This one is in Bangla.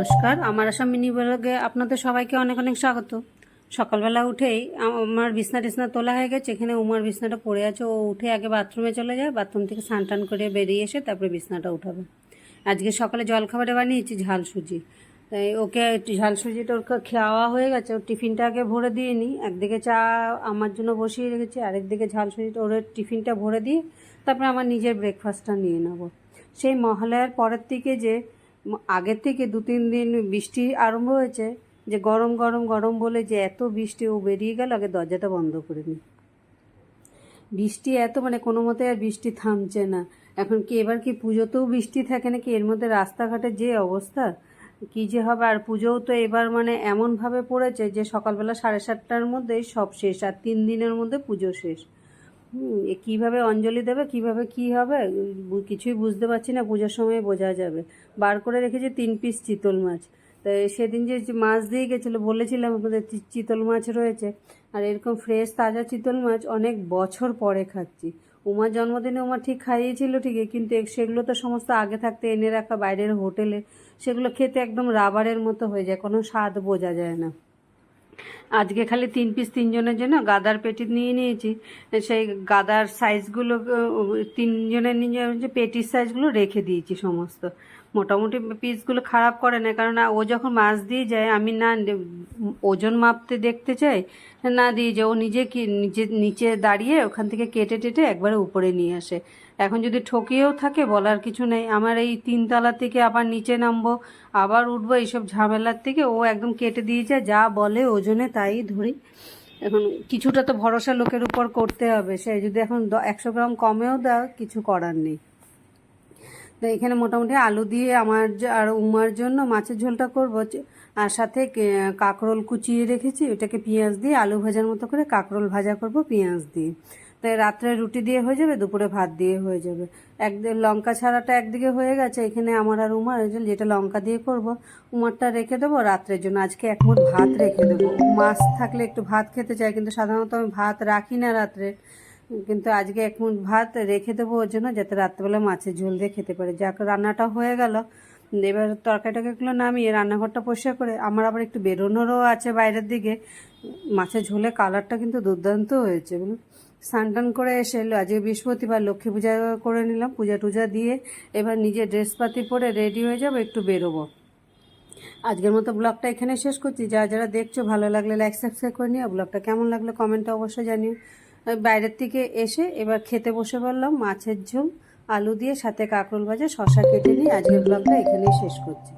নমস্কার। আমার আসাম মিনি ব্লগে আপনাদের সবাইকে অনেক অনেক স্বাগত। সকালবেলা উঠেই আমার বিছনা টিছনা তোলা হয়ে গেছে, এখানে উমার বিছনাটা পড়ে আছে। ও উঠে আগে বাথরুমে চলে যায়, বাথরুম থেকে স্নান টান করে বেরিয়ে এসে তারপরে বিছনাটা উঠাবে। আজকে সকালে জলখাবারে বানিয়েছি, ঝাল সুজি। তাই ওকে ঝাল সুজিটা ওর খাওয়া হয়ে গেছে। ওর টিফিনটা আগে ভরে দিয়ে নিই। একদিকে চা আমার জন্য বসিয়ে রেখেছি, আরেকদিকে ঝাল সুজিটা ওর টিফিনটা ভরে দিয়ে তারপরে আমার নিজের ব্রেকফাস্টটা নিয়ে নেব। সেই মহালয়ার পরের থেকে যে আগের থেকে দু, তিন দিন বৃষ্টি আরম্ভ হয়েছে যে গরম গরম গরম বলে যে এত বৃষ্টি ও বেরিয়ে গেল, আগে দরজাটা বন্ধ করে নি। বৃষ্টি এত মানে কোনো মতে আর বৃষ্টি থামছে না। এখন কি, এবার কি পুজোতেও বৃষ্টি থাকে নাকি? এর মধ্যে রাস্তাঘাটের যে অবস্থা, কি যে হবে? আর পুজোও তো এবার মানে এমনভাবে পড়েছে যে সকালবেলা সাড়ে সাতটার মধ্যেই সব শেষ, আর তিন দিনের মধ্যে পুজো শেষ। এ কীভাবে অঞ্জলি দেবে, কীভাবে কি হবে কিছুই বুঝতে পারছি না, পুজোর সময় বোঝা যাবে। বার করে রেখেছে তিন পিস চিতল মাছ। তো সেদিন যে যে মাছ দিয়ে গেছিল, বলেছিলাম আমাদের চিতল মাছ রয়েছে। আর এরকম ফ্রেশ তাজা চিতল মাছ অনেক বছর পরে খাচ্ছি। উমার জন্মদিনে উমা ঠিক খাইয়েছিল ঠিকই, কিন্তু সেগুলো তো সমস্ত আগে থাকতে এনে রাখা বাইরের হোটেলে, সেগুলো খেতে একদম রাবারের মতো হয়ে যায়, কোনো স্বাদ বোঝা যায় না। আজকে খালি তিন পিস তিনজনের জন্য গাদার পেটি নিয়ে নিয়েছি। সেই গাদার সাইজগুলো তিনজনের নিয়ে যে পেটির সাইজগুলো রেখে দিয়েছি সমস্ত। মোটামুটি পিসগুলো খারাপ করে না কারণ ও যখন মাছ দিয়ে যায়, আমি না ওজন মাপতে দেখতে চাই, না দিয়ে যে ও নিজে কি, নিজে, নিচে দাঁড়িয়ে ওখান থেকে কেটে টেটে একবারে উপরে নিয়ে আসে। এখন যদি ঠকিয়েও থাকে বলার কিছু নেই। আমার এই তিনতলা থেকে আবার নিচে নামবো, আবার উঠবো, এইসব ঝামেলার থেকে ও একদম কেটে দিয়ে যায়, যা বলে ওজনে তাই ধরি। এখন কিছুটা তো ভরসা লোকের উপর করতে হবে। সে যদি এখন একশো গ্রাম কমেও দেয়, কিছু করার নেই। তো এখানে মোটামুটি আলু দিয়ে আমার আর উমার জন্য মাছের ঝোলটা করব। আর সাথে কাঁকরোল কুচিয়ে রেখেছি, ওটাকে পেঁয়াজ দিয়ে, আলু ভাজার মতো করে কাঁকরোল ভাজা করব পেঁয়াজ দিয়ে। তাই রাত্রে রুটি দিয়ে হয়ে যাবে, দুপুরে ভাত দিয়ে হয়ে যাবে। একদিন লঙ্কা ছাড়াটা একদিকে হয়ে গেছে, এখানে আমার আর উমার যেটা লঙ্কা দিয়ে করব, উমারটা রেখে দেবো রাত্রের জন্য। আজকে এক মুঠ ভাত রেখে দেবো। মাছ থাকলে একটু ভাত খেতে চাই, কিন্তু সাধারণত আমি ভাত রাখি না রাত্রে। কিন্তু আজকে এক মুঠ ভাত রেখে দেবো ওর জন্য, যাতে রাত্রেবেলা মাছের ঝোল দিয়ে খেতে পারে। যাক, রান্নাটা হয়ে গেল। এবার তরকারিটাকেগুলো নামিয়ে রান্নাঘরটা পরিষ্কার করে, আমার আবার একটু বেরোনোরও আছে বাইরের দিকে। মাছের ঝোলে কালারটা কিন্তু দুর্দান্ত হয়েছে, বুঝলি? স্নান টান করে এসে আজকে বৃহস্পতিবার লক্ষ্মী পূজা করে নিলাম, পূজা টুজা দিয়ে এবার নিজে ড্রেসপাতি পরে রেডি হয়ে যাব, একটু বেরোবো। আজকের মতো ব্লগটা এখানে শেষ করছি। যারা যারা দেখছ, ভালো লাগলে লাইক সাবস্ক্রাইব করে নিও। ব্লগটা কেমন লাগল কমেন্টে অবশ্যই জানিও। বাইরের থেকে এসে এবার খেতে বসে পড়লাম, মাছের ঝোল, আলু দিয়ে, সাথে কাঁকরোল ভাজা শশা কেটে নিয়ে, আজকের ব্লগটা এখানেই শেষ করছি।